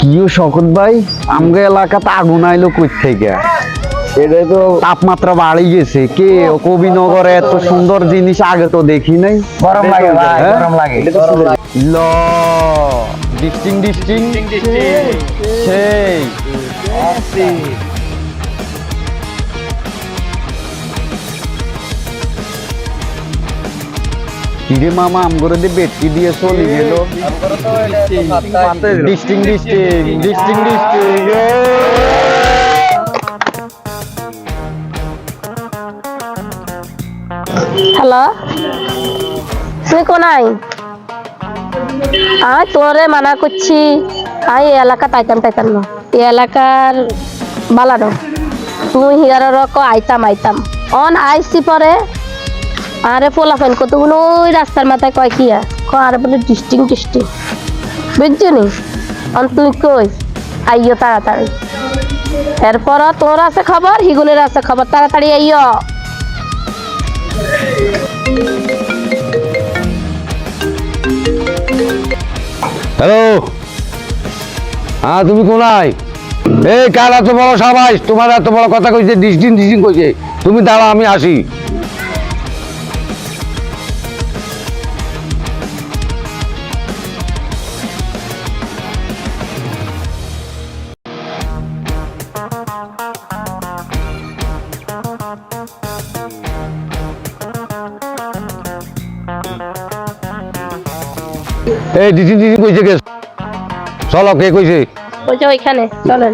কিও শকত ভাই আমগো এলাকাতে আগুন আইলো কই থেকে এটা তো তাপমাত্রা বাড়ি গেছে। কে কবিনগরে এত সুন্দর জিনিস আগে তো দেখি নাই। গরম লাগে ভাই হ্যাঁ? গরম লাগে। ল ডিস্টিং ডিস্টিং। সেই। কিরে মামা, আমগরে দিয়ে বেটকি দিয়ে গেল হ্যালো? তুই কোনাই? আমি তোরে মানা করছি। এই এলাকা তাইতাম তাইতাম না। এই এলাকার বালানো। তুই হিয়ার রক আইতাম আইতাম। অন আইসি পরে আরে পোলাফেন কতগুলো ওই রাস্তার মাথায় কয় কি আর? বলে ডিস্টিং ডিস্টিং বুঝছি নি? তুই কই? আইও তাড়াতাড়ি। এরপর তোর আছে খবর হিগুনের আছে খবর। তাড়াতাড়ি আইও হ্যালো? হ্যাঁ তুমি কোনায়? এই, কার এত বড় সাবাস? তোমার এত বড় কথা কইছে ডিস্টিং ডিস্টিং কইছে। তুমি দাঁড়া আমি আসি। এই দিদি দিদি কইছে কে? চলো কে কইছে? ওই ওইখানে চলেন।